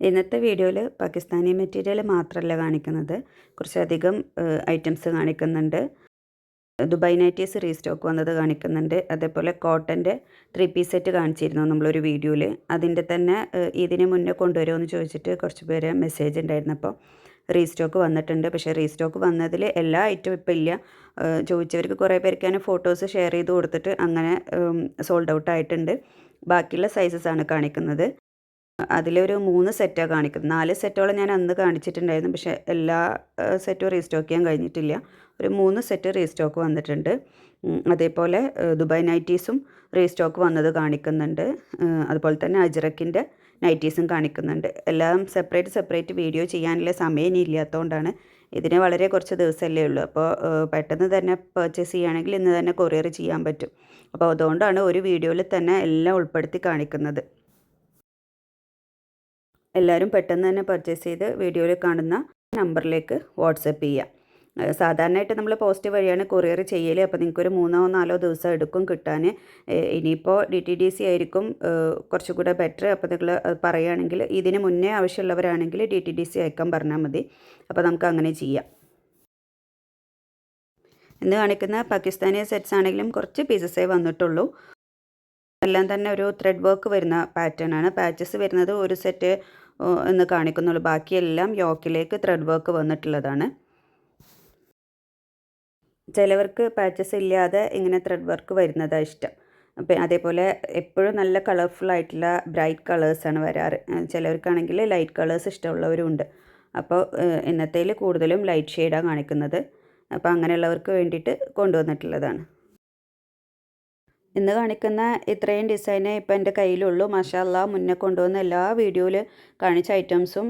ഇന്നത്തെ വീഡിയോയിൽ പാകിസ്ഥാനി മെറ്റീരിയൽ മാത്രമല്ല കാണിക്കുന്നത്. കുറച്ചധികം ഐറ്റംസ് കാണിക്കുന്നുണ്ട്. ദുബായ് നൈറ്റീസ് റീസ്റ്റോക്ക് വന്നത് കാണിക്കുന്നുണ്ട്. അതേപോലെ കോട്ടന്റെ ത്രീ പീസ് സെറ്റ് കാണിച്ചിരുന്നു നമ്മളൊരു വീഡിയോയിൽ. അതിന്റെ തന്നെ ഇതിന് മുന്നേ കൊണ്ടുവരുമെന്ന് ചോദിച്ചിട്ട് കുറച്ച് പേര് മെസ്സേജ് ഉണ്ടായിരുന്നപ്പോൾ റീസ്റ്റോക്ക് വന്നിട്ടുണ്ട്. പക്ഷേ റീസ്റ്റോക്ക് വന്നതിൽ എല്ലാ ഐറ്റവും ഇപ്പോൾ ഇല്ല. ചോദിച്ചവർക്ക് കുറേ പേർക്ക് ഞാൻ ഫോട്ടോസ് ഷെയർ ചെയ്ത് കൊടുത്തിട്ട് അങ്ങനെ സോൾഡ് ഔട്ട് ആയിട്ടുണ്ട്. ബാക്കിയുള്ള സൈസസ് ആണ് കാണിക്കുന്നത്. അതിലൊരു മൂന്ന് സെറ്റാണ് കാണിക്കുന്നത്. നാല് സെറ്റോളം ഞാൻ അന്ന് കാണിച്ചിട്ടുണ്ടായിരുന്നു. പക്ഷേ എല്ലാ സെറ്റും റീസ്റ്റോക്ക് ചെയ്യാൻ കഴിഞ്ഞിട്ടില്ല. ഒരു മൂന്ന് സെറ്റ് റീസ്റ്റോക്ക് വന്നിട്ടുണ്ട്. അതേപോലെ ദുബായ് നൈറ്റീസും റീസ്റ്റോക്ക് വന്നത് കാണിക്കുന്നുണ്ട്. അതുപോലെ തന്നെ അജ്രക്കിന്റെ നൈറ്റീസും കാണിക്കുന്നുണ്ട്. എല്ലാം സെപ്പറേറ്റ് സെപ്പറേറ്റ് വീഡിയോ ചെയ്യാനുള്ള സമയം ഇനി ഇല്ലാത്തതുകൊണ്ടാണ് ഇതിന് വളരെ കുറച്ച് ദിവസമല്ലേ ഉള്ളൂ. അപ്പോൾ പെട്ടെന്ന് തന്നെ പർച്ചേസ് ചെയ്യുകയാണെങ്കിൽ ഇന്ന് തന്നെ കൊറിയർ ചെയ്യാൻ പറ്റും. അപ്പോൾ അതുകൊണ്ടാണ് ഒരു വീഡിയോയിൽ തന്നെ എല്ലാം ഉൾപ്പെടുത്തി കാണിക്കുന്നത്. എല്ലാവരും പെട്ടെന്ന് തന്നെ പർച്ചേസ് ചെയ്ത് വീഡിയോയിൽ കാണുന്ന നമ്പറിലേക്ക് വാട്സപ്പ് ചെയ്യുക സാധാരണയായിട്ട് നമ്മൾ പോസ്റ്റ് വഴിയാണ് കൊറിയർ ചെയ്യൽ അപ്പോൾ നിങ്ങൾക്കൊരു മൂന്നോ നാലോ ദിവസം എടുക്കും കിട്ടാൻ ഇനിയിപ്പോൾ ഡി ടി ഡി സി ആയിരിക്കും കുറച്ചുകൂടെ ബെറ്റർ അപ്പോൾ നിങ്ങൾ പറയുകയാണെങ്കിൽ ഇതിന് മുന്നേ ആവശ്യമുള്ളവരാണെങ്കിൽ ഡി ടി ഡി സി അയക്കാൻ പറഞ്ഞാൽ മതി. അപ്പോൾ നമുക്ക് അങ്ങനെ ചെയ്യാം. ഇന്ന് കാണിക്കുന്ന പാകിസ്ഥാനി സെറ്റ്സ് ആണെങ്കിലും കുറച്ച് പീസസേ വന്നിട്ടുള്ളൂ. എല്ലാം തന്നെ ഒരു ത്രെഡ് വർക്ക് വരുന്ന പാറ്റേൺ ആണ്. പാച്ചസ് വരുന്നത് ഒരു സെറ്റ് എന്ന് കാണിക്കുന്നുള്ളൂ. ബാക്കിയെല്ലാം യോക്കിലേക്ക് ത്രെഡ് വർക്ക് വന്നിട്ടുള്ളതാണ്. ചിലവർക്ക് പാച്ചസ് ഇല്ലാതെ ഇങ്ങനെ ത്രെഡ് വർക്ക് വരുന്നതാണ് ഇഷ്ടം. അപ്പം അതേപോലെ എപ്പോഴും നല്ല കളർഫുൾ ആയിട്ടുള്ള ബ്രൈറ്റ് കളേഴ്സാണ് വരാറ്. ചിലവർക്കാണെങ്കിൽ ലൈറ്റ് കളേഴ്സ് ഇഷ്ടമുള്ളവരും ഉണ്ട്. അപ്പോൾ ഇന്നത്തേൽ കൂടുതലും ലൈറ്റ് ഷെയ്ഡാണ് കാണിക്കുന്നത്. അപ്പോൾ അങ്ങനെയുള്ളവർക്ക് വേണ്ടിയിട്ട് കൊണ്ടുവന്നിട്ടുള്ളതാണ്. ഇന്ന് കാണിക്കുന്ന ഇത്രയും ഡിസൈനേ ഇപ്പം എന്റെ കയ്യിലുള്ളൂ. മഷാല്ല മുന്നേ കൊണ്ടുവന്ന എല്ലാ വീഡിയോയിൽ കാണിച്ച ഐറ്റംസും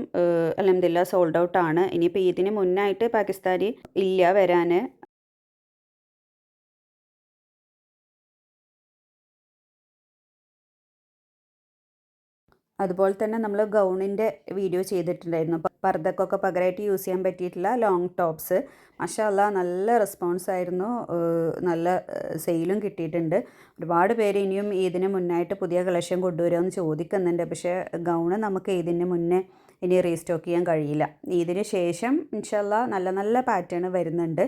അലഹമില്ല സോൾഡ് ഔട്ട് ആണ്. ഇനിയിപ്പോൾ ഇതിന് മുന്നായിട്ട് പാകിസ്ഥാനി ഇല്ല വരാൻ അതുപോലെ തന്നെ നമ്മൾ ഗൗണിന്റെ വീഡിയോ ചെയ്തിട്ടുണ്ടായിരുന്നു. പർദ്ദക്കൊക്കെ പകരമായിട്ട് യൂസ് ചെയ്യാൻ പറ്റിയിട്ടുള്ള ലോങ് ടോപ്സ് മഷാല്ല നല്ല റെസ്പോൺസ് ആയിരുന്നു. നല്ല സെയിലും കിട്ടിയിട്ടുണ്ട്. ഒരുപാട് പേര് ഇനിയും ഇതിന് മുന്നായിട്ട് പുതിയ കളക്ഷൻ കൊണ്ടുവരുമെന്ന് ചോദിക്കുന്നുണ്ട്. പക്ഷേ ഗൗണ് നമുക്ക് ഇതിന് മുന്നേ ഇനി റീസ്റ്റോക്ക് ചെയ്യാൻ കഴിയില്ല. ഇതിന് ശേഷം ഇൻഷല്ല നല്ല നല്ല പാറ്റേൺ വരുന്നുണ്ട്.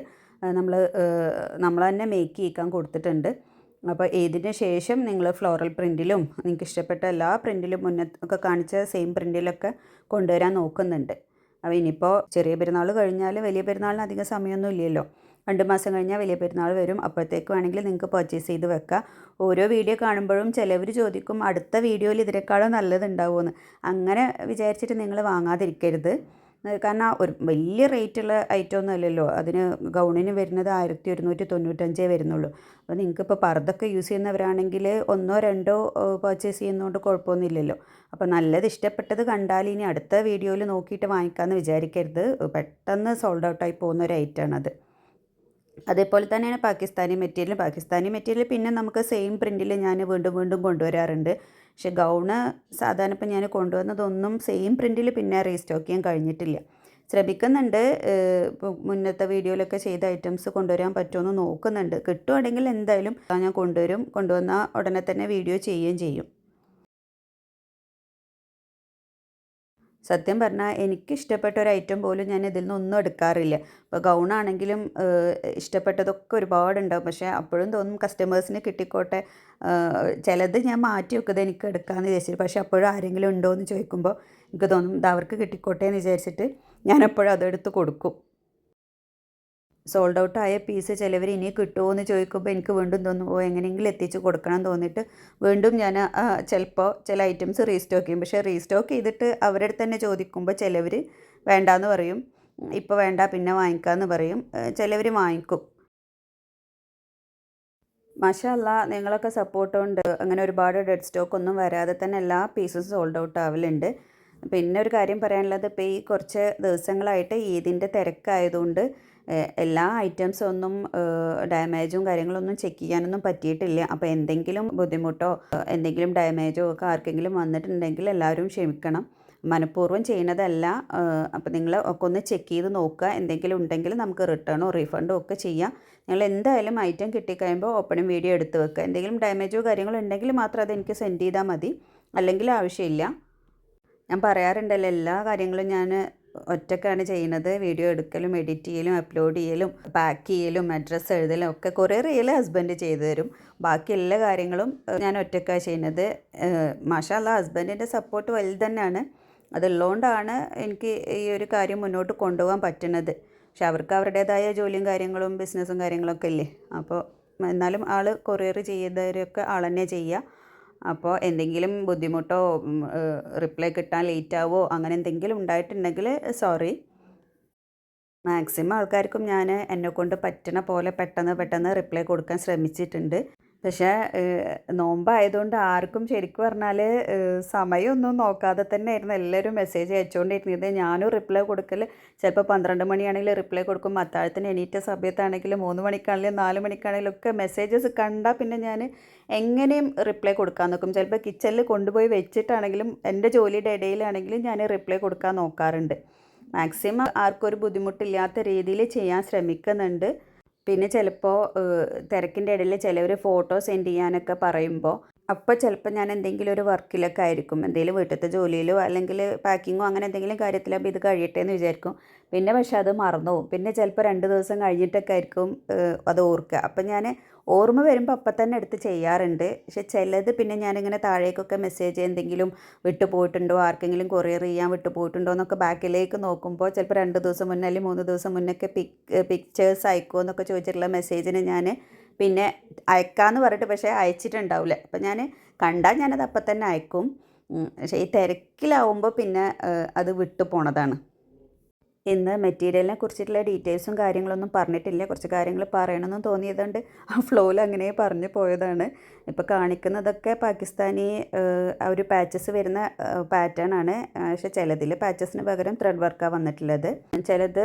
നമ്മൾ നമ്മൾ തന്നെ മേക്ക് ചെയ്യിക്കാൻ കൊടുത്തിട്ടുണ്ട്. അപ്പോൾ ഇതിന് ശേഷം നിങ്ങൾ ഫ്ലോറൽ പ്രിന്റിലും നിങ്ങൾക്ക് ഇഷ്ടപ്പെട്ട എല്ലാ പ്രിന്റിലും മുന്നേ ഒക്കെ കാണിച്ച സെയിം പ്രിന്റിലൊക്കെ കൊണ്ടുവരാൻ നോക്കുന്നുണ്ട്. അപ്പോൾ ഇനിയിപ്പോൾ ചെറിയ പെരുന്നാൾ കഴിഞ്ഞാൽ വലിയ പെരുന്നാളിന് അധികം സമയമൊന്നും ഇല്ലല്ലോ. രണ്ട് മാസം കഴിഞ്ഞാൽ വലിയ പെരുന്നാൾ വരും. അപ്പോഴത്തേക്ക് വേണമെങ്കിൽ നിങ്ങൾക്ക് പർച്ചേസ് ചെയ്ത് വെക്കാം. ഓരോ വീഡിയോ കാണുമ്പോഴും ചിലവർ ചോദിക്കും അടുത്ത വീഡിയോയിൽ ഇതിനേക്കാളും നല്ലതുണ്ടാവുമെന്ന് അങ്ങനെ വിചാരിച്ചിട്ട് നിങ്ങൾ വാങ്ങാതിരിക്കരുത്. കാരണം ഒരു വലിയ റേറ്റുള്ള ഐറ്റം ഒന്നും അല്ലല്ലോ. അതിന് ഗൗണിന് വരുന്നത് ആയിരത്തി ഒരുന്നൂറ്റി തൊണ്ണൂറ്റഞ്ചേ വരുന്നുള്ളൂ. അപ്പോൾ നിങ്ങൾക്കിപ്പോൾ പർദ്ദൊക്കെ യൂസ് ചെയ്യുന്നവരാണെങ്കിൽ ഒന്നോ രണ്ടോ പർച്ചേസ് ചെയ്യുന്നതുകൊണ്ട് കുഴപ്പമൊന്നുമില്ലല്ലോ അപ്പോൾ നല്ലത് ഇഷ്ടപ്പെട്ടത് കണ്ടാൽ ഇനി അടുത്ത വീഡിയോയിൽ നോക്കിയിട്ട് വാങ്ങിക്കാമെന്ന് വിചാരിക്കരുത്. പെട്ടെന്ന് സോൾഡ് ഔട്ടായി പോകുന്ന ഒരു ഐറ്റമാണത് അതേപോലെ തന്നെയാണ് പാകിസ്ഥാനി മെറ്റീരിയൽ പാകിസ്ഥാനി മെറ്റീരിയൽ പിന്നെ നമുക്ക് സെയിം പ്രിന്റിൽ ഞാൻ വീണ്ടും വീണ്ടും കൊണ്ടുവരാറുണ്ട്. പക്ഷെ ഗൗണ് സാധാരണ ഇപ്പം ഞാൻ കൊണ്ടുവന്നതൊന്നും സെയിം പ്രിന്റിൽ പിന്നെ റീസ്റ്റോക്ക് ചെയ്യാൻ കഴിഞ്ഞിട്ടില്ല. ശ്രമിക്കുന്നുണ്ട് മുന്നത്തെ വീഡിയോയിലൊക്കെ ചെയ്ത ഐറ്റംസ് കൊണ്ടുവരാൻ പറ്റുമെന്ന് നോക്കുന്നുണ്ട്. കിട്ടുവാണെങ്കിൽ എന്തായാലും ഞാൻ കൊണ്ടുവരും. കൊണ്ടുവന്നാൽ ഉടനെ തന്നെ വീഡിയോ ചെയ്യുകയും ചെയ്യും. സത്യം പറഞ്ഞാൽ എനിക്ക് ഇഷ്ടപ്പെട്ട ഒരു ഐറ്റം പോലും ഞാൻ ഇതിൽ നിന്നൊന്നും എടുക്കാറില്ല. ഇപ്പോൾ ഗൗണാണെങ്കിലും ഇഷ്ടപ്പെട്ടതൊക്കെ ഒരുപാടുണ്ടാവും. പക്ഷേ അപ്പോഴും തോന്നും കസ്റ്റമേഴ്സിന് കിട്ടിക്കോട്ടെ. ചിലത് ഞാൻ മാറ്റി വെക്കുന്നത് എനിക്ക് എടുക്കാമെന്ന് വിചാരിച്ചിട്ട്. പക്ഷേ അപ്പോഴും ആരെങ്കിലും ഉണ്ടോ എന്ന് ചോദിക്കുമ്പോൾ എനിക്ക് തോന്നും ഇത് അവർക്ക് കിട്ടിക്കോട്ടെ എന്ന് വിചാരിച്ചിട്ട് ഞാൻ എപ്പോഴും അതെടുത്ത് കൊടുക്കും. സോൾഡ് ഔട്ട് ആയ പീസ് ചിലവർ ഇനി കിട്ടുമോ എന്ന് ചോദിക്കുമ്പോൾ എനിക്ക് വീണ്ടും തോന്നും ഓ എങ്ങനെയെങ്കിലും എത്തിച്ച് കൊടുക്കണം തോന്നിയിട്ട് വീണ്ടും ഞാൻ ചിലപ്പോൾ ചില ഐറ്റംസ് റീസ്റ്റോക്ക് ചെയ്യും. പക്ഷേ റീസ്റ്റോക്ക് ചെയ്തിട്ട് അവരുടെ തന്നെ ചോദിക്കുമ്പോൾ ചിലവർ വേണ്ടാന്ന് പറയും. ഇപ്പോൾ വേണ്ട പിന്നെ വാങ്ങിക്കാമെന്ന് പറയും. ചിലവർ വാങ്ങിക്കും. മാഷല്ല നിങ്ങളൊക്കെ സപ്പോർട്ട് കൊണ്ട് അങ്ങനെ ഒരുപാട് ഡെഡ് സ്റ്റോക്ക് ഒന്നും വരാതെ തന്നെ എല്ലാ പീസും സോൾഡ് ഔട്ട് ആവലുണ്ട്. പിന്നെ ഒരു കാര്യം പറയാനുള്ളത് ഇപ്പോൾ ഈ കുറച്ച് ദിവസങ്ങളായിട്ട് ഈദിന്റെ തിരക്കായതുകൊണ്ട് എല്ലാ ഐറ്റംസും ഒന്നും ഡാമേജും കാര്യങ്ങളൊന്നും ചെക്ക് ചെയ്യാനൊന്നും പറ്റിയിട്ടില്ല. അപ്പോൾ എന്തെങ്കിലും ബുദ്ധിമുട്ടോ എന്തെങ്കിലും ഡാമേജോ ഒക്കെ ആർക്കെങ്കിലും വന്നിട്ടുണ്ടെങ്കിൽ എല്ലാവരും ക്ഷമിക്കണം. മനഃപൂർവം ചെയ്യുന്നതല്ല. അപ്പോൾ നിങ്ങൾ ഒക്കെ ഒന്ന് ചെക്ക് ചെയ്ത് നോക്കുക. എന്തെങ്കിലും ഉണ്ടെങ്കിൽ നമുക്ക് റിട്ടേണോ റീഫണ്ടോ ഒക്കെ ചെയ്യാം. നിങ്ങൾ എന്തായാലും ഐറ്റം കിട്ടിക്കഴിയുമ്പോൾ ഓപ്പണിംഗ് വീഡിയോ എടുത്ത് വെക്കുക. എന്തെങ്കിലും ഡാമേജോ കാര്യങ്ങളോ ഉണ്ടെങ്കിൽ മാത്രം അത് എനിക്ക് സെൻഡ് ചെയ്താൽ മതി. അല്ലെങ്കിൽ ആവശ്യമില്ല. ഞാൻ പറയാറുണ്ടല്ലോ എല്ലാ കാര്യങ്ങളും ഞാൻ ഒറ്റക്കാണ് ചെയ്യുന്നത്. വീഡിയോ എടുക്കലും എഡിറ്റ് ചെയ്യലും അപ്ലോഡ് ചെയ്യലും പാക്ക് ചെയ്യലും അഡ്രസ്സ് എഴുതലും ഒക്കെ കുറേ റിയൽ ഹസ്ബൻഡ് ചെയ്തു തരും. ബാക്കി എല്ലാ കാര്യങ്ങളും ഞാൻ ഒറ്റക്കാണ് ചെയ്യുന്നത്. മാഷാല്ല ഹസ്ബൻഡിന്റെ സപ്പോർട്ട് വലുത് തന്നെയാണ്. അതുള്ളതുകൊണ്ടാണ് എനിക്ക് ഈ ഒരു കാര്യം മുന്നോട്ട് കൊണ്ടുപോകാൻ പറ്റുന്നത്. പക്ഷെ അവർക്ക് അവരുടേതായ ജോലിയും കാര്യങ്ങളും ബിസിനസ്സും കാര്യങ്ങളൊക്കെ ഇല്ലേ? അപ്പോൾ എന്നാലും ആൾ കൊറിയർ ചെയ്തവരൊക്കെ ആൾ തന്നെ ചെയ്യുക. അപ്പോൾ എന്തെങ്കിലും ബുദ്ധിമുട്ടോ റിപ്ലൈ കിട്ടാൻ ലേറ്റ് ആവോ അങ്ങനെ എന്തെങ്കിലും ഉണ്ടായിട്ടുണ്ടെങ്കിൽ സോറി മാക്സിമം ആൾക്കാർക്കും ഞാൻ എന്നെക്കൊണ്ട് പറ്റണ പോലെ പെട്ടെന്ന് പെട്ടെന്ന് റിപ്ലൈ കൊടുക്കാൻ ശ്രമിച്ചിട്ടുണ്ട്. പക്ഷേ നോമ്പായതുകൊണ്ട് ആർക്കും ശരിക്കും പറഞ്ഞാൽ സമയമൊന്നും നോക്കാതെ തന്നെ ആയിരുന്നു എല്ലാവരും മെസ്സേജ് അയച്ചുകൊണ്ടിരുന്നത്. ഞാനും റിപ്ലൈ കൊടുക്കൽ ചിലപ്പോൾ പന്ത്രണ്ട് മണിയാണെങ്കിൽ റിപ്ലൈ കൊടുക്കും. അത്താഴത്തിന് എണീറ്റ സമയത്താണെങ്കിലും മൂന്ന് മണിക്കാണെങ്കിലും നാല് മണിക്കാണെങ്കിലും ഒക്കെ മെസ്സേജസ് കണ്ടാൽ പിന്നെ ഞാൻ എങ്ങനെയും റിപ്ലൈ കൊടുക്കാൻ നോക്കും. ചിലപ്പോൾ കിച്ചണിൽ കൊണ്ടുപോയി വെച്ചിട്ടാണെങ്കിലും എന്റെ ജോലിയുടെ ഇടയിലാണെങ്കിലും ഞാൻ റിപ്ലൈ കൊടുക്കാൻ നോക്കാറുണ്ട്. മാക്സിമം ആർക്കൊരു ബുദ്ധിമുട്ടില്ലാത്ത രീതിയിൽ ചെയ്യാൻ ശ്രമിക്കുന്നുണ്ട്. പിന്നെ ചിലപ്പോൾ തിരക്കിന്റെ ഇടയിൽ ചിലവർ ഫോട്ടോ സെൻഡ് ചെയ്യാനൊക്കെ പറയുമ്പോൾ അപ്പോൾ ചിലപ്പോൾ ഞാൻ എന്തെങ്കിലും ഒരു വർക്കിലൊക്കെ ആയിരിക്കും. എന്തെങ്കിലും വീട്ടിലത്തെ ജോലിയിലോ അല്ലെങ്കിൽ പാക്കിങ്ങോ അങ്ങനെ എന്തെങ്കിലും കാര്യത്തിലാകുമ്പോൾ ഇത് കഴിയട്ടെ എന്ന് വിചാരിക്കും. പിന്നെ പക്ഷേ അത് മറന്നു പിന്നെ ചിലപ്പോൾ രണ്ട് ദിവസം കഴിഞ്ഞിട്ടൊക്കെ ആയിരിക്കും അത് ഓർക്കുക. അപ്പം ഞാൻ ഓർമ്മ വരുമ്പോൾ അപ്പം തന്നെ എടുത്ത് ചെയ്യാറുണ്ട്. പക്ഷെ ചിലത് പിന്നെ ഞാനിങ്ങനെ താഴേക്കൊക്കെ മെസ്സേജ് എന്തെങ്കിലും വിട്ടു പോയിട്ടുണ്ടോ ആർക്കെങ്കിലും കൊറിയർ ചെയ്യാൻ വിട്ടു പോയിട്ടുണ്ടോ എന്നൊക്കെ ബാക്കിലേക്ക് നോക്കുമ്പോൾ ചിലപ്പോൾ രണ്ട് ദിവസം മുന്നേ അല്ലെങ്കിൽ മൂന്ന് ദിവസം മുന്നേ ഒക്കെ പിക് പിക്ചേഴ്സ് അയക്കുമോ എന്നൊക്കെ ചോദിച്ചിട്ടുള്ള മെസ്സേജിന് ഞാൻ പിന്നെ അയക്കാമെന്ന് പറഞ്ഞിട്ട് പക്ഷേ അയച്ചിട്ടുണ്ടാവില്ല അപ്പം ഞാൻ കണ്ടാൽ ഞാനത് അപ്പം തന്നെ അയക്കും പക്ഷേ ഈ തിരക്കിലാവുമ്പോൾ പിന്നെ അത് വിട്ടു പോണതാണ്. ഇന്ന് മെറ്റീരിയലിനെ കുറിച്ചിട്ടുള്ള ഡീറ്റെയിൽസും കാര്യങ്ങളൊന്നും പറഞ്ഞിട്ടില്ല. കുറച്ച് കാര്യങ്ങൾ പറയണമെന്ന് തോന്നിയതുകൊണ്ട് ആ ഫ്ലോയിൽ അങ്ങനെ പറഞ്ഞു പോയതാണ്. ഇപ്പോൾ കാണിക്കുന്നതൊക്കെ പാകിസ്ഥാനി ഒരു പാച്ചസ് വരുന്ന പാറ്റേൺ ആണ്. പക്ഷെ ചിലതിൽ പാച്ചസിന് പകരം ത്രെഡ് വർക്കാണ് വന്നിട്ടുള്ളത്. ചിലത്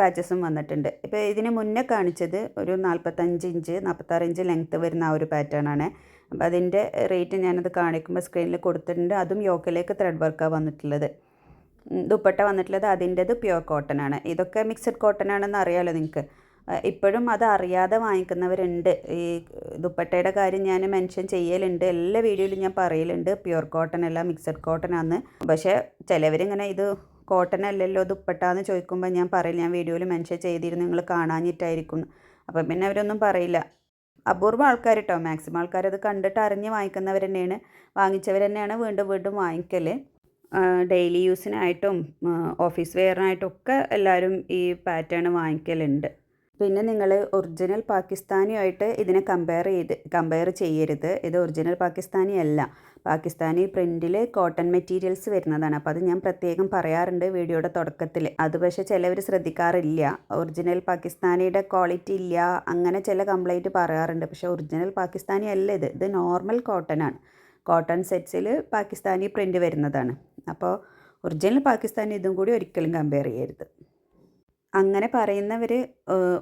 പാച്ചസും വന്നിട്ടുണ്ട്. ഇപ്പോൾ ഇതിന് മുന്നേ കാണിച്ചത് ഒരു നാൽപ്പത്തഞ്ച് ഇഞ്ച് നാൽപ്പത്താറ് ഇഞ്ച് ലെങ്ത്ത് വരുന്ന ആ ഒരു പാറ്റേൺ ആണ്. അപ്പോൾ അതിന്റെ റേറ്റ് ഞാനത് കാണിക്കുമ്പോൾ സ്ക്രീനിൽ കൊടുത്തിട്ടുണ്ട്. അതും യോക്കിലേക്ക് ത്രെഡ് വർക്കാണ് വന്നിട്ടുള്ളത്. ദുപ്പട്ട വന്നിട്ടുള്ളത് അതിന്റെത് പ്യുവർ കോട്ടൺ ആണ്. ഇതൊക്കെ മിക്സഡ് കോട്ടൺ ആണെന്ന് അറിയാമല്ലോ നിങ്ങൾക്ക് ഇപ്പോഴും അത് അറിയാതെ വാങ്ങിക്കുന്നവരുണ്ട്. ഈ ദുപ്പട്ടയുടെ കാര്യം ഞാൻ മെൻഷൻ ചെയ്യലുണ്ട്. എല്ലാ വീഡിയോയിലും ഞാൻ പറയലുണ്ട്. പ്യുവർ കോട്ടൺ അല്ല മിക്സഡ് കോട്ടൺ ആണ് പക്ഷേ ചിലവരിങ്ങനെ ഇത് കോട്ടൺ അല്ലല്ലോ ദുപ്പട്ട എന്ന് ചോദിക്കുമ്പോൾ ഞാൻ പറയില്ല. ഞാൻ വീഡിയോയിൽ മെൻഷൻ ചെയ്തിരുന്നു നിങ്ങൾ കാണാഞ്ഞിട്ടായിരിക്കും. അപ്പം പിന്നെ അവരൊന്നും പറയില്ല. അപൂർവം ആൾക്കാർ കേട്ടോ മാക്സിമം ആൾക്കാർ അത് കണ്ടിട്ട് അറിഞ്ഞ് വാങ്ങിക്കുന്നവർ തന്നെയാണ് വാങ്ങിച്ചവർ തന്നെയാണ് വീണ്ടും വീണ്ടും വാങ്ങിക്കൽ ഡെയിലി യൂസിനായിട്ടും ഓഫീസ് വെയറിനായിട്ടും ഒക്കെ എല്ലാവരും ഈ പാറ്റേൺ വാങ്ങിക്കലുണ്ട്. പിന്നെ നിങ്ങൾ ഒറിജിനൽ പാകിസ്ഥാനിയുമായിട്ട് ഇതിനെ കമ്പയർ ചെയ്ത് കമ്പയർ ചെയ്യരുത്. ഇത് ഒറിജിനൽ പാകിസ്ഥാനി അല്ല പാകിസ്ഥാനി പ്രിന്റിൽ കോട്ടൺ മെറ്റീരിയൽസ് വരുന്നതാണ്. അപ്പോൾ അത് ഞാൻ പ്രത്യേകം പറയാറുണ്ട് വീഡിയോയുടെ തുടക്കത്തിൽ അത് പക്ഷേ ചിലവർ ശ്രദ്ധിക്കാറില്ല. ഒറിജിനൽ പാകിസ്ഥാനിയുടെ ക്വാളിറ്റി ഇല്ല. അങ്ങനെ ചില കംപ്ലൈന്റ് പറയാറുണ്ട്. പക്ഷേ ഒറിജിനൽ പാകിസ്ഥാനി അല്ല ഇത്. ഇത് നോർമൽ കോട്ടൺ ആണ്. കോട്ടൺ സെറ്റ്സിൽ പാകിസ്ഥാനി പ്രിന്റ് വരുന്നതാണ്. അപ്പോൾ ഒറിജിനൽ പാകിസ്ഥാനി ഇതും കൂടി ഒരിക്കലും കമ്പയർ ചെയ്യരുത്. അങ്ങനെ പറയുന്നവർ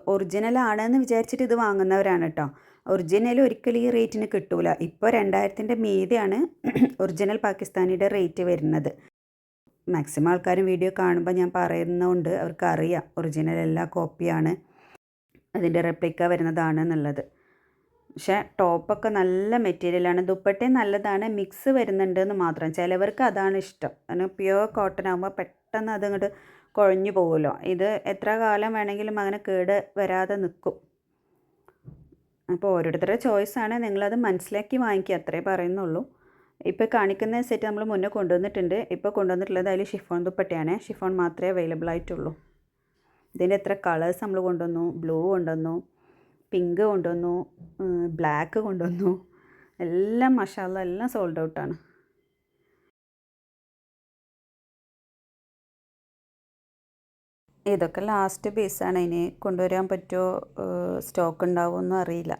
ഒറിജിനൽ ആണെന്ന് വിചാരിച്ചിട്ട് ഇത് വാങ്ങുന്നവരാണ് കേട്ടോ ഒറിജിനൽ ഒരിക്കലും ഈ റേറ്റിന് കിട്ടൂല. ഇപ്പോൾ രണ്ടായിരത്തിന്റെ മീതെയാണ് ഒറിജിനൽ പാകിസ്ഥാനിയുടെ റേറ്റ് വരുന്നത്. മാക്സിമം ആൾക്കാരും വീഡിയോ കാണുമ്പോൾ ഞാൻ പറയുന്നതുകൊണ്ട് അവർക്ക് അറിയാം ഒറിജിനൽ എല്ലാ കോപ്പിയാണ് അതിന്റെ റെപ്ലിക്ക വരുന്നതാണ് എന്നുള്ളത് പക്ഷേ ടോപ്പൊക്കെ നല്ല മെറ്റീരിയലാണ്. ദുപ്പട്ടയും നല്ലതാണ്. മിക്സ് വരുന്നുണ്ട് എന്ന് മാത്രം. ചിലവർക്ക് അതാണ് ഇഷ്ടം. കാരണം പ്യുവർ കോട്ടൺ ആകുമ്പോൾ പെട്ടെന്ന് അതങ്ങോട്ട് കുഴഞ്ഞു പോകുമല്ലോ ഇത് എത്ര കാലം വേണമെങ്കിലും അങ്ങനെ കേട് വരാതെ നിൽക്കും അപ്പോൾ ഓരോരുത്തരുടെ ചോയ്സാണ്. നിങ്ങളത് മനസ്സിലാക്കി വാങ്ങിക്കുക. അത്രേ പറയുന്നുള്ളൂ. ഇപ്പോൾ കാണിക്കുന്ന സെറ്റ് നമ്മൾ മുന്നേ കൊണ്ടുവന്നിട്ടുണ്ട്. ഇപ്പോൾ കൊണ്ടുവന്നിട്ടുള്ളത് അതിൽ ഷിഫോൺ ദുപ്പട്ടയാണ്. ഷിഫോൺ മാത്രമേ അവൈലബിൾ ആയിട്ടുള്ളൂ. ഇതിന്റെ എത്ര കളേഴ്സ് നമ്മൾ കൊണ്ടുവന്നു? ബ്ലൂ കൊണ്ടുവന്നു. പിങ്ക് കൊണ്ടുവന്നു ബ്ലാക്ക് കൊണ്ടുവന്നു. എല്ലാം മഷാല എല്ലാം സോൾഡ് ഔട്ടാണ് ഇതൊക്കെ ലാസ്റ്റ് പീസാണ് ഇനി കൊണ്ടുവരാൻ പറ്റുമോ സ്റ്റോക്ക് ഉണ്ടാവുമെന്നും അറിയില്ല.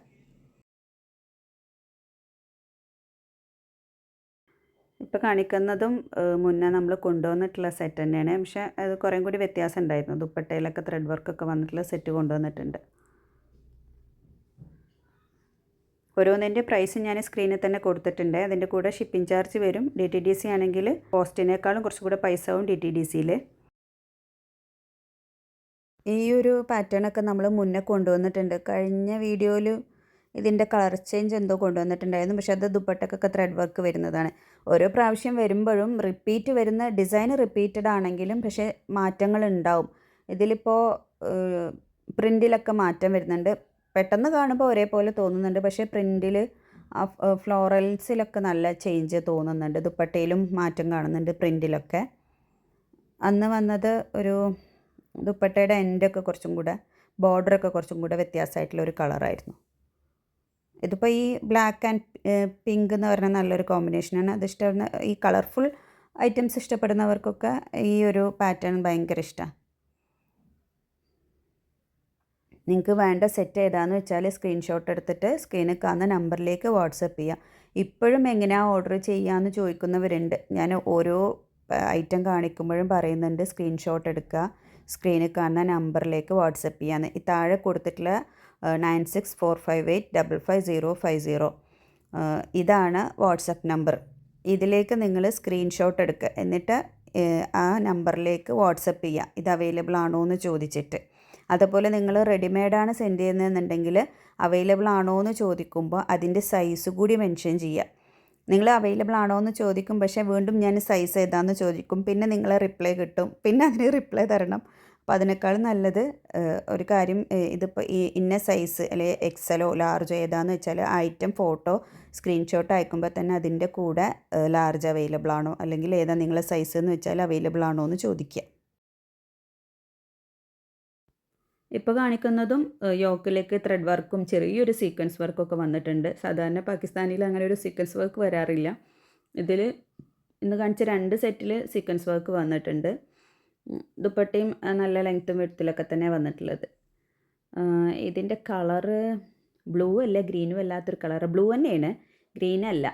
ഇപ്പോൾ കാണിക്കുന്നതും മുന്നേ നമ്മൾ കൊണ്ടുവന്നിട്ടുള്ള സെറ്റ് തന്നെയാണ്. പക്ഷേ അത് കുറേ കൂടി വ്യത്യാസം ഉണ്ടായിരുന്നു. ദുപ്പട്ടയിലൊക്കെ ത്രെഡ് വർക്കൊക്കെ വന്നിട്ടുള്ള സെറ്റ് കൊണ്ടുവന്നിട്ടുണ്ട്. ഓരോന്നിന്റെ പ്രൈസ് ഞാൻ സ്ക്രീനിൽ തന്നെ കൊടുത്തിട്ടുണ്ട്. അതിന്റെ കൂടെ ഷിപ്പിംഗ് ചാർജ് വരും. ഡി ടി ഡി സി ആണെങ്കിൽ പോസ്റ്റിനേക്കാളും കുറച്ചുകൂടെ പൈസ ആവും ഡി ടി ഡി സിയിൽ ഈ ഒരു പാറ്റേണൊക്കെ നമ്മൾ മുന്നേ കൊണ്ടുവന്നിട്ടുണ്ട്. കഴിഞ്ഞ വീഡിയോയിൽ ഇതിന്റെ കളർ ചേഞ്ച് എന്തോ കൊണ്ടുവന്നിട്ടുണ്ടായിരുന്നു. പക്ഷെ അത് ദുപ്പട്ടക്കൊക്കെ ത്രെഡ് വർക്ക് വരുന്നതാണ്. ഓരോ പ്രാവശ്യം വരുമ്പോഴും റിപ്പീറ്റ് വരുന്ന ഡിസൈൻ റിപ്പീറ്റഡ് ആണെങ്കിലും പക്ഷേ മാറ്റങ്ങൾ ഉണ്ടാവും. ഇതിലിപ്പോൾ പ്രിന്റിലൊക്കെ മാറ്റം വരുന്നുണ്ട്. പെട്ടെന്ന് കാണുമ്പോൾ ഒരേപോലെ തോന്നുന്നുണ്ട്. പക്ഷേ പ്രിന്റിൽ ഫ്ലോറൽസിലൊക്കെ നല്ല ചേഞ്ച് തോന്നുന്നുണ്ട്. ദുപ്പട്ടയിലും മാറ്റം കാണുന്നുണ്ട് പ്രിന്റിലൊക്കെ അന്ന് വന്നത് ഒരു ദുപ്പട്ടയുടെ എൻഡൊക്കെ കുറച്ചും കൂടെ ബോർഡറൊക്കെ കുറച്ചും കൂടെ വ്യത്യാസമായിട്ടുള്ള ഒരു കളറായിരുന്നു. ഇതിപ്പോൾ ഈ ബ്ലാക്ക് ആൻഡ് പിങ്ക് എന്ന് പറഞ്ഞാൽ നല്ലൊരു കോമ്പിനേഷനാണ്. അത് ഇഷ്ടപ്പെടുന്ന ഈ കളർഫുൾ ഐറ്റംസ് ഇഷ്ടപ്പെടുന്നവർക്കൊക്കെ ഈ ഒരു പാറ്റേൺ ഭയങ്കര ഇഷ്ടമാണ് നിങ്ങൾക്ക് വേണ്ട സെറ്റ് ഏതാന്ന് വെച്ചാൽ സ്ക്രീൻഷോട്ട് എടുത്തിട്ട് സ്ക്രീനിൽ കാണുന്ന നമ്പറിലേക്ക് വാട്സപ്പ് ചെയ്യാം. ഇപ്പോഴും എങ്ങനെയാണ് ഓർഡർ ചെയ്യാമെന്ന് ചോദിക്കുന്നവരുണ്ട്. ഞാൻ ഓരോ ഐറ്റം കാണിക്കുമ്പോഴും പറയുന്നുണ്ട് സ്ക്രീൻഷോട്ട് എടുക്കുക. സ്ക്രീനിൽ കാണുന്ന നമ്പറിലേക്ക് വാട്സപ്പ് ചെയ്യാമെന്ന് ഈ താഴെ കൊടുത്തിട്ടുള്ള nine six four five eight double five zero five zero ഇതാണ് വാട്സപ്പ് നമ്പർ ഇതിലേക്ക് നിങ്ങൾ സ്ക്രീൻഷോട്ട് എടുക്കുക. എന്നിട്ട് ആ നമ്പറിലേക്ക് വാട്സപ്പ് ചെയ്യുക ഇത് അവൈലബിൾ ആണോ എന്ന് ചോദിച്ചിട്ട്. അതുപോലെ നിങ്ങൾ റെഡിമെയ്ഡാണ് സെൻഡ് ചെയ്യുന്നതെന്നുണ്ടെങ്കിൽ അവൈലബിൾ ആണോ എന്ന് ചോദിക്കുമ്പോൾ അതിന്റെ സൈസ് കൂടി മെൻഷൻ ചെയ്യുക നിങ്ങൾ അവൈലബിൾ ആണോ എന്ന് ചോദിക്കും പക്ഷേ വീണ്ടും ഞാൻ സൈസ് ഏതാന്ന് ചോദിക്കും പിന്നെ നിങ്ങൾ റിപ്ലൈ കിട്ടും പിന്നെ അതിന് റിപ്ലൈ തരണം. അപ്പോൾ അതിനേക്കാൾ നല്ലത് ഒരു കാര്യം ഇതിപ്പോൾ ഈ ഇന്ന സൈസ് അല്ലെ എക്സലോ ലാർജോ ഏതാന്ന് വെച്ചാൽ ഐറ്റം ഫോട്ടോ സ്ക്രീൻഷോട്ട് അയക്കുമ്പോൾ തന്നെ അതിന്റെ കൂടെ ലാർജ് അവൈലബിൾ ആണോ അല്ലെങ്കിൽ ഏതാ നിങ്ങളെ സൈസ് എന്ന് വെച്ചാൽ അവൈലബിൾ ആണോ എന്ന് ചോദിക്കുക. ഇപ്പോൾ കാണിക്കുന്നതും യോക്കിലേക്ക് ത്രെഡ് വർക്കും ചെറിയൊരു സീക്വൻസ് വർക്കൊക്കെ വന്നിട്ടുണ്ട്. സാധാരണ പാകിസ്ഥാനിൽ അങ്ങനെ ഒരു സീക്വൻസ് വർക്ക് വരാറില്ല. ഇതിൽ ഇന്ന് കാണിച്ച രണ്ട് സെറ്റിൽ സീക്വൻസ് വർക്ക് വന്നിട്ടുണ്ട്. ദുപ്പട്ടയും നല്ല ലെങ്ത്തും വിടത്തിലൊക്കെ തന്നെ വന്നിട്ടുള്ളത്. ഇതിന്റെ കളറ് ബ്ലൂ അല്ല ഗ്രീനും അല്ലാത്തൊരു കളർ ബ്ലൂ തന്നെയാണ് ഗ്രീൻ അല്ല.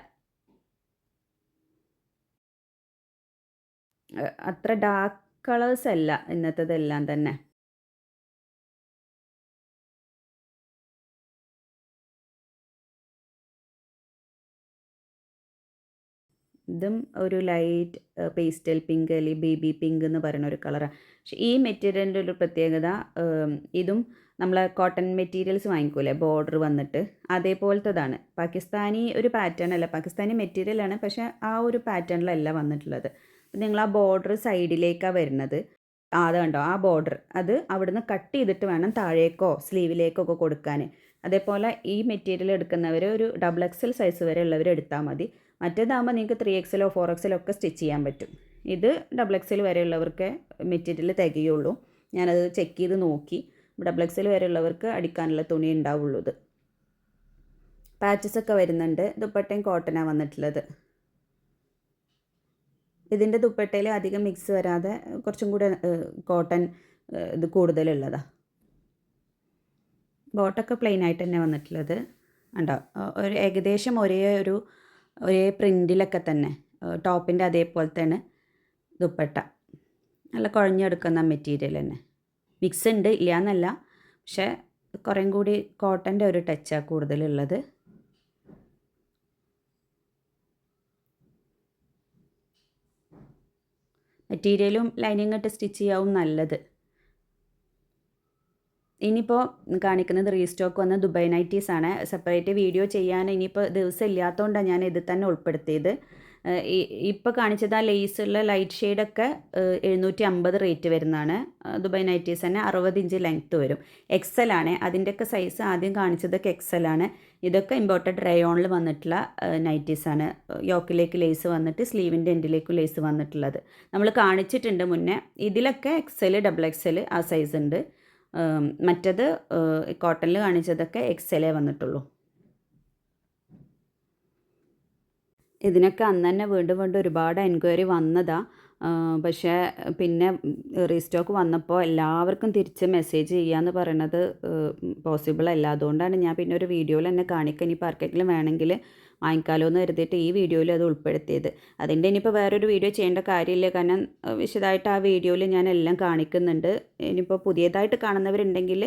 അത്ര ഡാർക്ക് കളേഴ്സ് അല്ല ഇന്നത്തേതെല്ലാം തന്നെ. ഇതും ഒരു ലൈറ്റ് പേസ്റ്റൽ പിങ്ക് അല്ലെങ്കിൽ ബേബി പിങ്ക് എന്ന് പറയുന്ന ഒരു കളറാണ് പക്ഷേ ഈ മെറ്റീരിയലിന്റെ ഒരു പ്രത്യേകത ഇതും നമ്മൾ കോട്ടൺ മെറ്റീരിയൽസ് വാങ്ങിക്കൂലേ? ബോർഡർ വന്നിട്ട്. അതേപോലത്തതാണ്. പാകിസ്ഥാനി ഒരു പാറ്റേൺ അല്ല. പാകിസ്ഥാനി മെറ്റീരിയലാണ് പക്ഷേ ആ ഒരു പാറ്റേണിലല്ല വന്നിട്ടുള്ളത്. നിങ്ങൾ ആ ബോർഡർ സൈഡിലേക്കാണ് വരുന്നത്. അത് കണ്ടോ? ആ ബോർഡർ അത് അവിടുന്ന് കട്ട് ചെയ്തിട്ട് വേണം താഴേക്കോ സ്ലീവിലേക്കോ ഒക്കെ കൊടുക്കാൻ അതേപോലെ ഈ മെറ്റീരിയൽ എടുക്കുന്നവർ ഒരു ഡബിൾ എക്സൽ സൈസ് വരെ ഉള്ളവർ എടുത്താൽ മതി. മറ്റേതാകുമ്പോൾ നിങ്ങൾക്ക് ത്രീ എക്സലോ ഫോർ എക്സലോ ഒക്കെ സ്റ്റിച്ച് ചെയ്യാൻ പറ്റും. ഇത് ഡബിൾ എക്സൽ വരെയുള്ളവർക്ക് മെറ്റീരിയൽ തികയുള്ളൂ. ഞാനത് ചെക്ക് ചെയ്ത് നോക്കി. ഡബിൾ എക്സൽ വരെയുള്ളവർക്ക് അടിക്കാനുള്ള തുണി ഉണ്ടാവുള്ളൂ ഇത്. പാച്ചസ് ഒക്കെ വരുന്നുണ്ട്. ദുപ്പട്ടയും കോട്ടനാണ് വന്നിട്ടുള്ളത്. ഇതിന്റെ ദുപ്പട്ടയിൽ അധികം മിക്സ് വരാതെ കുറച്ചും കൂടെ കോട്ടൺ ഇത് കൂടുതലുള്ളതാണ് ബോട്ടൊക്കെ പ്ലെയിൻ ആയിട്ട് തന്നെ വന്നിട്ടുള്ളത്. ഉണ്ടോ ഒരു ഏകദേശം ഒരേ ഒരു ഒരേ പ്രിന്റിലൊക്കെ തന്നെ. ടോപ്പിന്റെ അതേപോലെ തന്നെ ദുപ്പട്ട. നല്ല കുഴഞ്ഞെടുക്കുന്ന മെറ്റീരിയൽ തന്നെ. മിക്സ് ഉണ്ട് ഇല്ല എന്നല്ല പക്ഷേ കുറേം കൂടി കോട്ടന്റെ ഒരു ടച്ചാണ് കൂടുതലുള്ളത്. മെറ്റീരിയലും ലൈനിങ് ഇട്ട് സ്റ്റിച്ച് ചെയ്യാവും നല്ലത്. ഇനിയിപ്പോൾ കാണിക്കുന്നത് റീസ്റ്റോക്ക് വന്ന ദുബൈ നൈറ്റീസ് ആണ്. സെപ്പറേറ്റ് വീഡിയോ ചെയ്യാൻ ഇനിയിപ്പോൾ ദിവസം ഇല്ലാത്തതുകൊണ്ടാണ് ഞാൻ ഇത് തന്നെ ഉൾപ്പെടുത്തിയത്. ഇപ്പോൾ കാണിച്ചത് ആ ലേസുള്ള ലൈറ്റ് ഷെയ്ഡൊക്കെ എഴുന്നൂറ്റി അമ്പത് റേറ്റ് വരുന്നതാണ്. ദുബൈ നൈറ്റീസ് തന്നെ അറുപത് ഇഞ്ച് ലെങ്ത്ത് വരും. എക്സൽ ആണ്. അതിന്റെയൊക്കെ സൈസ് ആദ്യം കാണിച്ചതൊക്കെ എക്സൽ ആണ്. ഇതൊക്കെ ഇമ്പോർട്ടഡ് റയോണിൽ വന്നിട്ടുള്ള നൈറ്റീസ് ആണ്. യോക്കിലേക്ക് ലേസ് വന്നിട്ട് സ്ലീവിന്റെ എൻഡിലേക്ക് ലേസ് വന്നിട്ടുള്ളത്. നമ്മൾ കാണിച്ചിട്ടുണ്ട് മുന്നേ. ഇതിലൊക്കെ എക്സൽ ഡബിൾ എക്സൽ ആ സൈസ് ഉണ്ട്. മറ്റത് കോട്ടണിൽ കാണിച്ചതൊക്കെ എക്സലേ വന്നിട്ടുള്ളൂ. ഇതിനൊക്കെ അന്ന് തന്നെ വീണ്ടും വീണ്ടും ഒരുപാട് എൻക്വയറി വന്നതാണ് പക്ഷേ പിന്നെ റീസ്റ്റോക്ക് വന്നപ്പോൾ എല്ലാവർക്കും തിരിച്ച് മെസ്സേജ് ചെയ്യാന്ന് പറയണത് പോസിബിൾ അല്ല. അതുകൊണ്ടാണ് ഞാൻ പിന്നെ ഒരു വീഡിയോയിൽ തന്നെ കാണിക്കുക ഇനിയിപ്പോൾ ആർക്കെങ്കിലും വേണമെങ്കിൽ വാങ്ങിക്കാലോ എന്ന് കരുതിയിട്ട് ഈ വീഡിയോയിൽ അത് ഉൾപ്പെടുത്തിയത്. അതിന്റെ ഇനിയിപ്പോൾ വേറൊരു വീഡിയോ ചെയ്യേണ്ട കാര്യമില്ല. കാരണം വിശദമായിട്ട് ആ വീഡിയോയിൽ ഞാൻ എല്ലാം കാണിക്കുന്നുണ്ട്. ഇനിയിപ്പോൾ പുതിയതായിട്ട് കാണുന്നവരുണ്ടെങ്കിൽ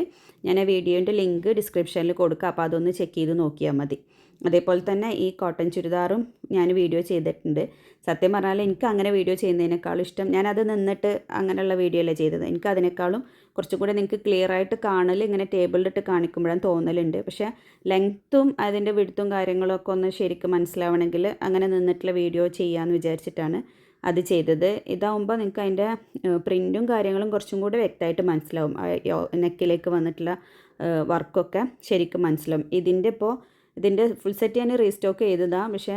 ഞാൻ ആ വീഡിയോന്റെ ലിങ്ക് ഡിസ്ക്രിപ്ഷനിൽ കൊടുക്കാം. അപ്പോൾ അതൊന്ന് ചെക്ക് ചെയ്ത് നോക്കിയാൽ മതി. അതേപോലെ തന്നെ ഈ കോട്ടൺ ചുരിദാറും ഞാൻ വീഡിയോ ചെയ്തിട്ടുണ്ട്. സത്യം പറഞ്ഞാൽ എനിക്ക് അങ്ങനെ വീഡിയോ ചെയ്യുന്നതിനേക്കാളും ഇഷ്ടം. ഞാനത് നിന്നിട്ട് അങ്ങനെയുള്ള വീഡിയോ അല്ലേ ചെയ്തത്. എനിക്ക് അതിനേക്കാളും കുറച്ചും കൂടെ നിങ്ങൾക്ക് ക്ലിയർ ആയിട്ട് കാണൽ ഇങ്ങനെ ടേബിളിലിട്ട് കാണിക്കുമ്പോഴാണ് തോന്നലുണ്ട്. പക്ഷേ ലെങ്ത്തും അതിന്റെ വിടുത്തും കാര്യങ്ങളൊക്കെ ഒന്ന് ശരിക്കും മനസ്സിലാവണമെങ്കിൽ അങ്ങനെ നിന്നിട്ടുള്ള വീഡിയോ ചെയ്യാമെന്ന് വിചാരിച്ചിട്ടാണ് അത് ചെയ്തത്. ഇതാവുമ്പോൾ നിങ്ങൾക്ക് അതിന്റെ പ്രിന്റും കാര്യങ്ങളും കുറച്ചും കൂടെ വ്യക്തമായിട്ട് മനസ്സിലാവും. നെക്കിലേക്ക് വന്നിട്ടുള്ള വർക്കൊക്കെ ശരിക്കും മനസ്സിലാവും. ഇതിന്റെ ഇപ്പോൾ ഇതിന്റെ ഫുൾ സെറ്റ് ഞാൻ റീസ്റ്റോക്ക് ചെയ്തതാണ് പക്ഷേ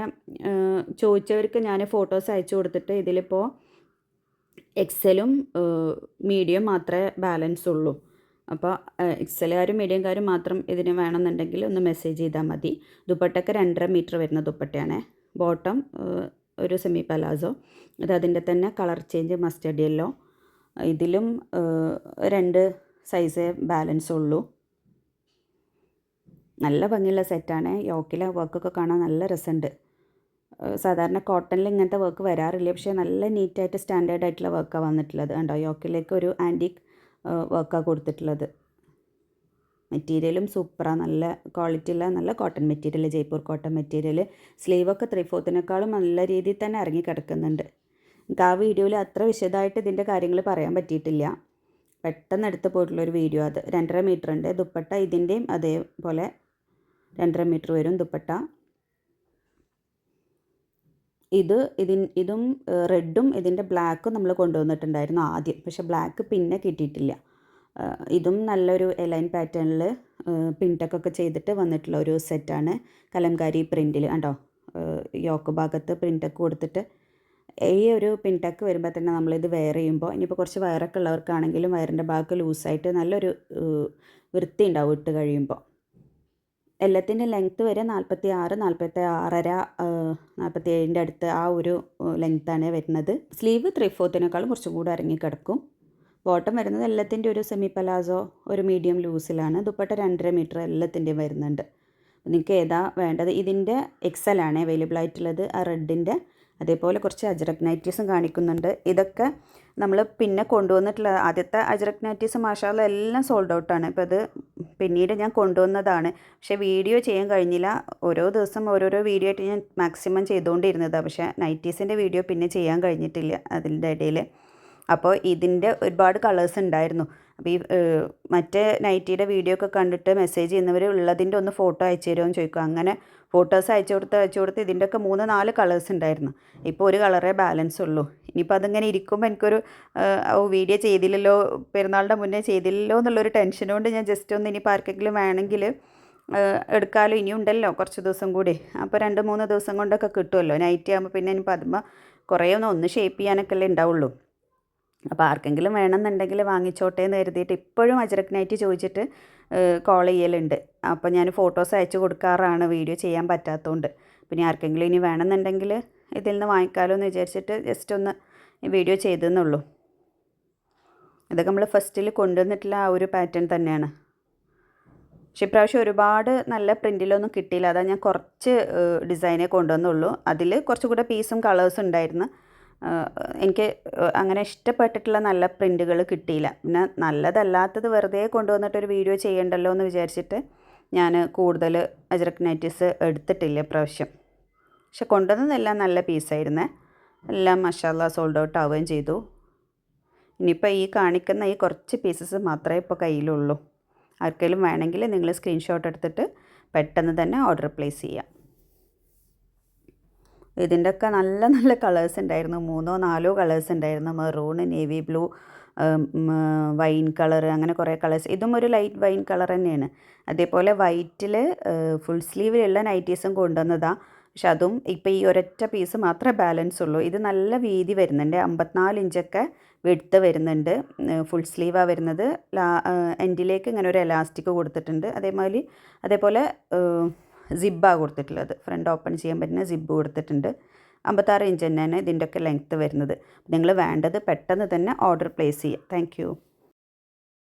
ചോദിച്ചവർക്ക് ഞാൻ ഫോട്ടോസ് അയച്ചു കൊടുത്തിട്ട് ഇതിലിപ്പോൾ എക്സലും മീഡിയം മാത്രമേ ബാലൻസ് ഉള്ളൂ. അപ്പോൾ എക്സലുകാരും മീഡിയംകാരും മാത്രം ഇതിന് വേണമെന്നുണ്ടെങ്കിൽ ഒന്ന് മെസ്സേജ് ചെയ്താൽ മതി. ദുപ്പട്ടയ്ക്ക് രണ്ടര മീറ്റർ വരുന്ന ദുപ്പട്ടയാണ്. ബോട്ടം ഒരു സെമി പലാസോ അത് അതിന്റെ തന്നെ കളർ ചേഞ്ച് മസ്റ്റർഡ് യെല്ലോ ഇതിലും രണ്ട് സൈസേ ബാലൻസ് ഉള്ളൂ. നല്ല ഭംഗിയുള്ള സെറ്റാണ് യോക്കിലെ വർക്കൊക്കെ കാണാൻ നല്ല രസമുണ്ട്. സാധാരണ കോട്ടണിൽ ഇങ്ങനത്തെ വർക്ക് വരാറില്ല. പക്ഷേ നല്ല നീറ്റായിട്ട് സ്റ്റാൻഡേർഡ് ആയിട്ടുള്ള വർക്കാണ് വന്നിട്ടുള്ളത് കണ്ടോ? യോക്കിലേക്ക് ഒരു ആന്റിക് വർക്കാണ് കൊടുത്തിട്ടുള്ളത്. മെറ്റീരിയലും സൂപ്പറാണ് നല്ല ക്വാളിറ്റി ഉള്ള നല്ല cotton material Jaipur cotton material സ്ലീവൊക്കെ three ഫോർത്തിനേക്കാളും നല്ല രീതിയിൽ തന്നെ ഇറങ്ങി കിടക്കുന്നുണ്ട്. എനിക്ക് ആ വീഡിയോയിൽ അത്ര വിശദമായിട്ട് ഇതിന്റെ കാര്യങ്ങൾ പറയാൻ പറ്റിയിട്ടില്ല. പെട്ടെന്ന് എടുത്ത് പോയിട്ടുള്ളൊരു വീഡിയോ അത്. രണ്ടര മീറ്റർ ഉണ്ട്. ദുപ്പട്ട ഇതിന്റെയും അതേപോലെ രണ്ടര മീറ്റർ വരും ദുപ്പട്ട. ഇത് ഇതിൻ ഇതും റെഡും ഇതിന്റെ ബ്ലാക്കും നമ്മൾ കൊണ്ടുവന്നിട്ടുണ്ടായിരുന്നു ആദ്യം. പക്ഷെ ബ്ലാക്ക് പിന്നെ കിട്ടിയിട്ടില്ല. ഇതും നല്ലൊരു എലൈൻ പാറ്റേണിൽ പിൻടക്കൊക്കെ ചെയ്തിട്ട് വന്നിട്ടുള്ള ഒരു സെറ്റാണ് കലംകാരി പ്രിന്റിൽ കണ്ടോ? യോക്ക് ഭാഗത്ത് പ്രിന്റൊക്കെ കൊടുത്തിട്ട് ഈ ഒരു പിൻടക്ക് വരുമ്പോൾ തന്നെ നമ്മളിത് വെയർ ചെയ്യുമ്പോൾ ഇനിയിപ്പോൾ കുറച്ച് വയറൊക്കെ ഉള്ളവർക്കാണെങ്കിലും വയറിന്റെ ഭാഗത്ത് ലൂസായിട്ട് നല്ലൊരു വൃത്തി ഉണ്ടാവും ഇട്ട് കഴിയുമ്പോൾ. എല്ലാത്തിന്റെ ലെങ്ത്ത് വരെ നാൽപ്പത്തി ആറ് നാൽപ്പത്തി ആറര നാൽപ്പത്തി ഏഴിന്റെ അടുത്ത് ആ ഒരു ലെങ്ത്താണ് വരുന്നത്. സ്ലീവ് ത്രീ ഫോർത്തിനേക്കാളും കുറച്ചും കൂടെ ഇറങ്ങി കിടക്കും. ബോട്ടം വരുന്നത് എല്ലാത്തിന്റെ ഒരു സെമി പലാസോ ഒരു മീഡിയം ലൂസിലാണ് ദുപ്പട്ട രണ്ടര മീറ്റർ എല്ലാത്തിന്റെയും വരുന്നുണ്ട്. നിങ്ങൾക്ക് ഏതാ വേണ്ടത്? ഇതിന്റെ എക്സൽ ആണ് അവൈലബിൾ ആയിട്ടുള്ളത്. ആ റെഡിന്റെ അതേപോലെ കുറച്ച് അജറഗ്നൈറ്റീസും കാണിക്കുന്നുണ്ട്. ഇതൊക്കെ നമ്മൾ പിന്നെ കൊണ്ടുവന്നിട്ടുള്ള ആദ്യത്തെ അജ്രക് നൈറ്റീസ് മാഷാല എല്ലാം സോൾഡ് ഔട്ടാണ് ഇപ്പോൾ അത് പിന്നീട് ഞാൻ കൊണ്ടുവന്നതാണ്. പക്ഷേ വീഡിയോ ചെയ്യാൻ കഴിഞ്ഞില്ല. ഓരോ ദിവസം ഓരോരോ വീഡിയോ ആയിട്ട് ഞാൻ മാക്സിമം ചെയ്തുകൊണ്ടിരുന്നതാണ് പക്ഷേ നൈറ്റീസിന്റെ വീഡിയോ പിന്നെ ചെയ്യാൻ കഴിഞ്ഞിട്ടില്ല അതിന്റെ ഇടയിൽ അപ്പോൾ ഇതിന്റെ ഒരുപാട് കളേഴ്സ് ഉണ്ടായിരുന്നു. അപ്പോൾ ഈ മറ്റേ നൈറ്റിയുടെ വീഡിയോ ഒക്കെ കണ്ടിട്ട് മെസ്സേജ് ചെയ്യുന്നവർ ഉള്ളതിന്റെ ഒന്ന് ഫോട്ടോ അയച്ചു തരുമോ എന്ന് ചോദിക്കും. അങ്ങനെ ഫോട്ടോസ് അയച്ചു കൊടുത്ത് അയച്ചു കൊടുത്ത് ഇതിന്റെയൊക്കെ മൂന്ന് നാല് കളേഴ്സ് ഉണ്ടായിരുന്നു. ഇപ്പോൾ ഒരു കളറേ ബാലൻസ് ഉള്ളൂ. ഇനിയിപ്പോൾ അതിങ്ങനെ ഇരിക്കുമ്പോൾ എനിക്കൊരു വീഡിയോ ചെയ്തില്ലല്ലോ പെരുന്നാളിന്റെ മുന്നേ ചെയ്തില്ലല്ലോ എന്നുള്ളൊരു ടെൻഷൻ കൊണ്ട് ഞാൻ ജസ്റ്റ് ഒന്ന് ഇനിയിപ്പോൾ ആർക്കെങ്കിലും വേണമെങ്കിൽ എടുക്കാമല്ലോ ഇനിയും ഉണ്ടല്ലോ കുറച്ച് ദിവസം കൂടി. അപ്പോൾ രണ്ട് മൂന്ന് ദിവസം കൊണ്ടൊക്കെ കിട്ടുമല്ലോ. നൈറ്റ് ആകുമ്പോൾ പിന്നെ ഇനി അതുമ്പോൾ കുറേ ഒന്ന് ഒന്ന് ഷേപ്പ് ചെയ്യാനൊക്കെ അല്ലേ ഉണ്ടാവുള്ളൂ. അപ്പോൾ ആർക്കെങ്കിലും വേണമെന്നുണ്ടെങ്കിൽ വാങ്ങിച്ചോട്ടെ എന്ന് കരുതിയിട്ട് ഇപ്പോഴും അജ്രക് ചോദിച്ചിട്ട് കോൾ ചെയ്യലുണ്ട്. അപ്പോൾ ഞാൻ ഫോട്ടോസ് അയച്ചു കൊടുക്കാറാണ് വീഡിയോ ചെയ്യാൻ പറ്റാത്തതുകൊണ്ട് പിന്നെ ആർക്കെങ്കിലും ഇനി വേണമെന്നുണ്ടെങ്കിൽ ഇതിൽ നിന്ന് വാങ്ങിക്കാമല്ലോ എന്ന് വിചാരിച്ചിട്ട് ജസ്റ്റ് ഒന്ന് വീഡിയോ ചെയ്തെന്നുള്ളൂ. ഇതൊക്കെ നമ്മൾ ഫസ്റ്റിൽ കൊണ്ടുവന്നിട്ടുള്ള ആ ഒരു പാറ്റേൺ തന്നെയാണ്. പക്ഷെ ഇപ്രാവശ്യം ഒരുപാട് നല്ല പ്രിന്റിലൊന്നും കിട്ടിയില്ല. അതാ ഞാൻ കുറച്ച് ഡിസൈനേ കൊണ്ടുവന്നുള്ളൂ. അതിൽ കുറച്ചുകൂടെ പീസും കളേഴ്സും ഉണ്ടായിരുന്നു. എനിക്ക് അങ്ങനെ ഇഷ്ടപ്പെട്ടിട്ടുള്ള നല്ല പ്രിന്റുകൾ കിട്ടിയില്ല. പിന്നെ നല്ലതല്ലാത്തത് വെറുതെ കൊണ്ടുവന്നിട്ടൊരു വീഡിയോ ചെയ്യണ്ടല്ലോ എന്ന് വിചാരിച്ചിട്ട് ഞാൻ കൂടുതൽ അജ്രക് നൈറ്റീസ് എടുത്തിട്ടില്ല പ്രാവശ്യം പക്ഷെ കൊണ്ടുവന്നതെല്ലാം നല്ല പീസായിരുന്നേ. എല്ലാം മഷാല സോൾഡ് ഔട്ട് ആവുകയും ചെയ്തു. ഇനിയിപ്പോൾ ഈ കാണിക്കുന്ന ഈ കുറച്ച് പീസസ് മാത്രമേ ഇപ്പോൾ കയ്യിലുള്ളൂ. ആർക്കെങ്കിലും വേണമെങ്കിൽ നിങ്ങൾ സ്ക്രീൻഷോട്ട് എടുത്തിട്ട് പെട്ടെന്ന് തന്നെ ഓർഡർ പ്ലേസ് ചെയ്യാം. ഇതിന്റെ ഒക്കെ നല്ല നല്ല കളേഴ്സ് ഉണ്ടായിരുന്നു. മൂന്നോ നാലോ കളേഴ്സ് ഉണ്ടായിരുന്നു. Maroon navy blue wine colour അങ്ങനെ കുറേ കളേഴ്സ് ഇതും ഒരു ലൈറ്റ് വൈൻ കളർ തന്നെയാണ്. അതേപോലെ വൈറ്റിൽ ഫുൾ സ്ലീവിലുള്ള നൈറ്റീസും കൊണ്ടുവന്നതാണ് പക്ഷെ അതും ഇപ്പോൾ ഈ ഒരൊറ്റ പീസ് മാത്രമേ ബാലൻസ് ഉള്ളൂ. ഇത് നല്ല വീതി വരുന്നുണ്ട്. അമ്പത്തിനാല് ഇഞ്ചൊക്കെ വെടുത്ത് വരുന്നുണ്ട്. ഫുൾ സ്ലീവാണ് വരുന്നത്. ലാ എൻഡിലേക്ക് ഇങ്ങനെ ഒരു എലാസ്റ്റിക് കൊടുത്തിട്ടുണ്ട്. അതേമാതിരി അതേപോലെ സിബ്ബാണ് കൊടുത്തിട്ടുള്ളത്. ഫ്രണ്ട് ഓപ്പൺ ചെയ്യാൻ പറ്റുന്ന സിബ്ബ് കൊടുത്തിട്ടുണ്ട്. അമ്പത്താറ് ഇഞ്ച് തന്നെയാണ് ഇതിന്റെയൊക്കെ ലെങ്ത്ത് വരുന്നത്. നിങ്ങൾ വേണ്ടത് പെട്ടെന്ന് തന്നെ ഓർഡർ പ്ലേസ് ചെയ്യുക താങ്ക്